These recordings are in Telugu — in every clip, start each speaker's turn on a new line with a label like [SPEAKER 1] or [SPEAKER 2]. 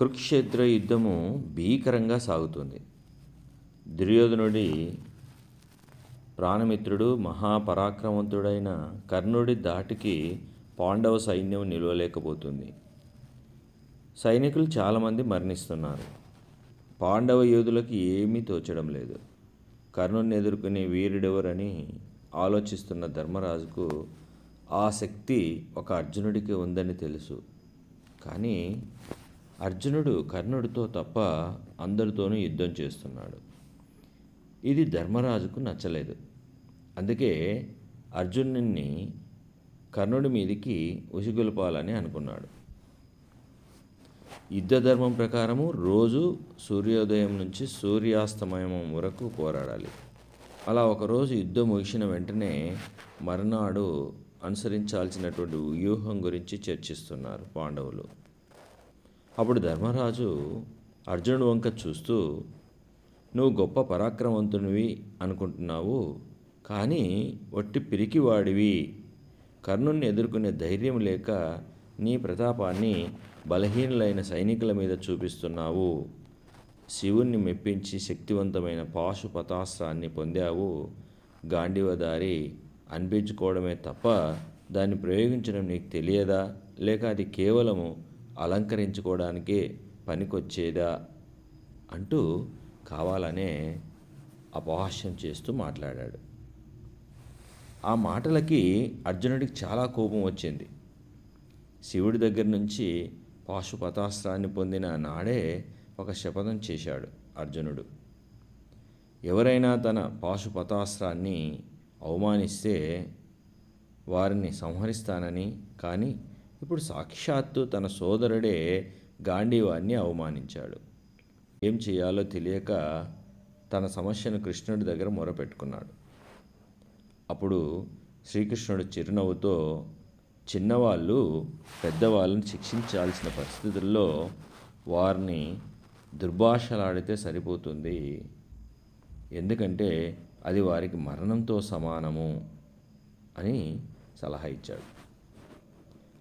[SPEAKER 1] కురుక్షేత్ర యుద్ధము భీకరంగా సాగుతుంది. దుర్యోధనుడి ప్రాణమిత్రుడు మహాపరాక్రమవంతుడైన కర్ణుడి దాటికి పాండవ సైన్యం నిలవలేకపోతుంది. సైనికులు చాలామంది మరణిస్తున్నారు. పాండవ యోధులకు ఏమీ తోచడం లేదు. కర్ణుని ఎదుర్కొనే వీరుడెవరని ఆలోచిస్తున్న ధర్మరాజుకు ఆ శక్తి ఒక అర్జునుడికి ఉందని తెలుసు. కానీ అర్జునుడు కర్ణుడితో తప్ప అందరితోనూ యుద్ధం చేస్తున్నాడు. ఇది ధర్మరాజుకు నచ్చలేదు. అందుకే అర్జునుని కర్ణుడి మీదికి ఉసిగొలపాలని అనుకున్నాడు. యుద్ధ ధర్మం ప్రకారము రోజు సూర్యోదయం నుంచి సూర్యాస్తమయం వరకు పోరాడాలి. అలా ఒకరోజు యుద్ధం ముగిసిన వెంటనే మరునాడు అనుసరించాల్సినటువంటి వ్యూహం గురించి చర్చిస్తున్నారు పాండవులు. అప్పుడు ధర్మరాజు అర్జునుడు వంక చూస్తూ నువ్వు గొప్ప పరాక్రమవంతునివి అనుకుంటున్నావు కానీ ఒట్టి పిరికివాడివి. కర్ణుణ్ణి ఎదుర్కొనే ధైర్యం లేక నీ ప్రతాపాన్ని బలహీనులైన సైనికుల మీద చూపిస్తున్నావు. శివుణ్ణి మెప్పించి శక్తివంతమైన పాశుపతాస్త్రాన్ని పొందావు. గాంధీవదారి అనిపించుకోవడమే తప్ప దాన్ని ప్రయోగించడం నీకు తెలియదా? లేక అది కేవలము అలంకరించుకోవడానికే పనికొచ్చేదా అంటూ కావాలనే అపహాస్యం చేస్తూ మాట్లాడాడు. ఆ మాటలకి అర్జునుడికి చాలా కోపం వచ్చింది. శివుడి దగ్గర నుంచి పాశుపతాస్త్రాన్ని పొందిన నాడే ఒక శపథం చేశాడు అర్జునుడు. ఎవరైనా తన పాశుపతాస్త్రాన్ని అవమానిస్తే వారిని సంహరిస్తానని కానీ ఇప్పుడు సాక్షాత్తు తన సోదరుడే గాంధీవాన్ని అవమానించాడు. ఏం చేయాలో తెలియక తన సమస్యను కృష్ణుడి దగ్గర మొరపెట్టుకున్నాడు. అప్పుడు శ్రీకృష్ణుడు చిరునవ్వుతో చిన్నవాళ్ళు పెద్దవాళ్ళని శిక్షించాల్సిన పరిస్థితుల్లో వారిని దుర్భాషలాడితే సరిపోతుంది. ఎందుకంటే అది వారికి మరణంతో సమానము అని సలహా ఇచ్చాడు.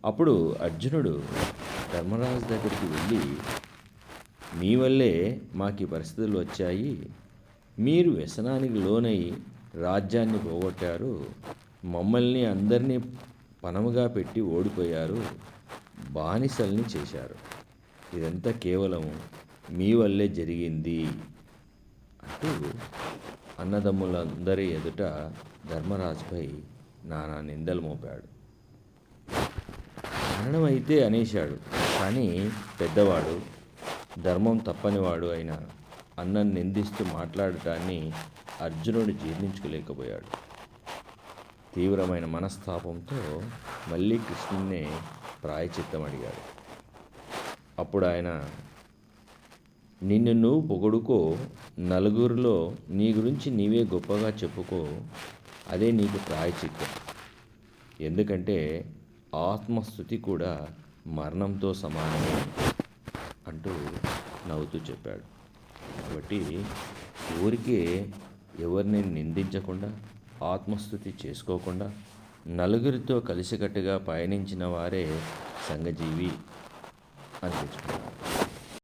[SPEAKER 1] అప్పుడు అర్జునుడు ధర్మరాజు దగ్గరికి వెళ్ళి మీ వల్లే మాకు ఈ పరిస్థితులు వచ్చాయి. మీరు వ్యసనానికి లోనై రాజ్యాన్ని పోగొట్టారు. మమ్మల్ని అందరినీ పనముగా పెట్టి ఓడిపోయారు. బానిసల్ని చేశారు. ఇదంతా కేవలం మీ వల్లే జరిగింది అంటూ అన్నదమ్ములందరి ఎదుట ధర్మరాజుపై నానా నిందలు మోపాడు. కారణమైతే అనేశాడు. కానీ పెద్దవాడు ధర్మం తప్పనివాడు అయిన అన్నం నిందిస్తూ మాట్లాడటాన్ని అర్జునుడు జీర్ణించుకోలేకపోయాడు. తీవ్రమైన మనస్తాపంతో మళ్ళీ కృష్ణున్నే ప్రాయచిత్తం అడిగాడు. అప్పుడు ఆయన నిన్ను నువ్వు పొగడుకో నలుగురిలో నీ గురించి నీవే గొప్పగా చెప్పుకో అదే నీకు ప్రాయచిత్తం ఎందుకంటే ఆత్మస్థుతి కూడా మరణంతో సమానమే అంటూ నవ్వుతూ చెప్పాడు. కాబట్టి ఊరికే ఎవరిని నిందించకుండా ఆత్మస్థుతి చేసుకోకుండా నలుగురితో కలిసికట్టుగా పయనించిన వారే సంఘజీవి అనిపించుకున్నారు